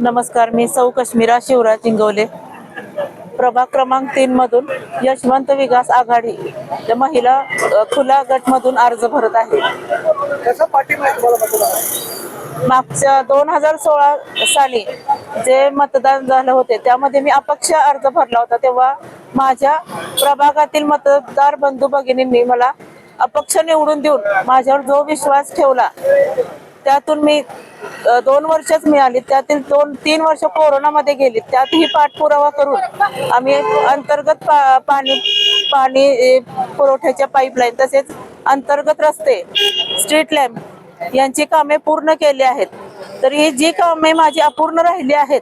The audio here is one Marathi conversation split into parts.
नमस्कार मी सौ कश्मीरा शिवराज इंगवले प्रभाग क्रमांक तीन मधून यशवंत विकास आघाडी या महिला खुला गट मधून अर्ज भरत आहे? मागच्या दोन हजार सोळा साली जे मतदान झालं होते त्यामध्ये मी अपक्ष अर्ज भरला होता तेव्हा माझ्या प्रभागातील मतदार बंधू भगिनींनी मला अपक्ष निवडून देऊन माझ्यावर जो विश्वास ठेवला त्यातून मी दोन वर्षच मिळाली. त्यातील दोन तीन वर्ष कोरोनामध्ये गेली. त्यातही पाठपुरावा करून आम्ही अंतर्गत पा- पाणी पाणी पुरवठ्याच्या पाईपलाईन तसेच अंतर्गत रस्ते स्ट्रीट लॅम्प यांची कामे पूर्ण केली आहेत. तर ही जी कामे माझी अपूर्ण राहिली आहेत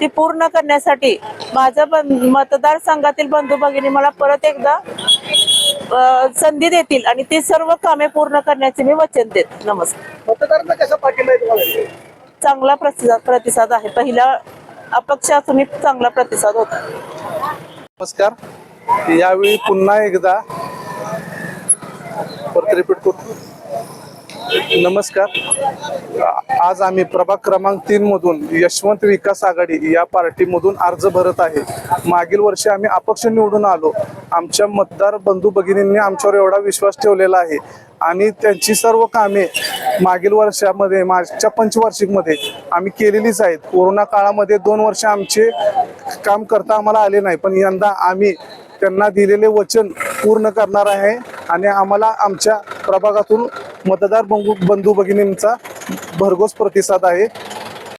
ती पूर्ण करण्यासाठी माझं बं- मतदारसंघातील बंधू भगिनी मला परत एकदा संधी देतील आणि ती सर्व कामे पूर्ण करण्याचे मी वचन देत. नमस्कार. मतदारांचा कसा पाठिंबा आहे तुम्हाला? चांगला प्रतिसाद प्रतिसाद आहे. पहिल्या अपक्ष असूनही चांगला प्रतिसाद होता. नमस्कार. यावेळी पुन्हा एकदा परत रिपीट करतो नमस्कार. आ- आज आम्ही प्रभाग क्रमांक तीन मधून यशवंत विकास आघाडी या पार्टीमधून अर्ज भरत आहे. मागील वर्षी आम्ही अपक्ष निवडून आलो. आमच्या मतदार बंधू भगिनींनी आमच्यावर एवढा विश्वास ठेवलेला आहे. आणि त्यांची सर्व कामे मागील वर्षामध्ये मागच्या पंचवार्षिकमध्ये आम्ही केलेलीच आहेत. कोरोना काळामध्ये दोन वर्ष आमचे काम करता आम्हाला आले नाही. पण यंदा आम्ही त्यांना दिलेले वचन पूर्ण करणार आहे आणि आम्हाला आमच्या प्रभागातून मतदार बंधू बंधू भगिनींचा भरघोस प्रतिसाद आहे.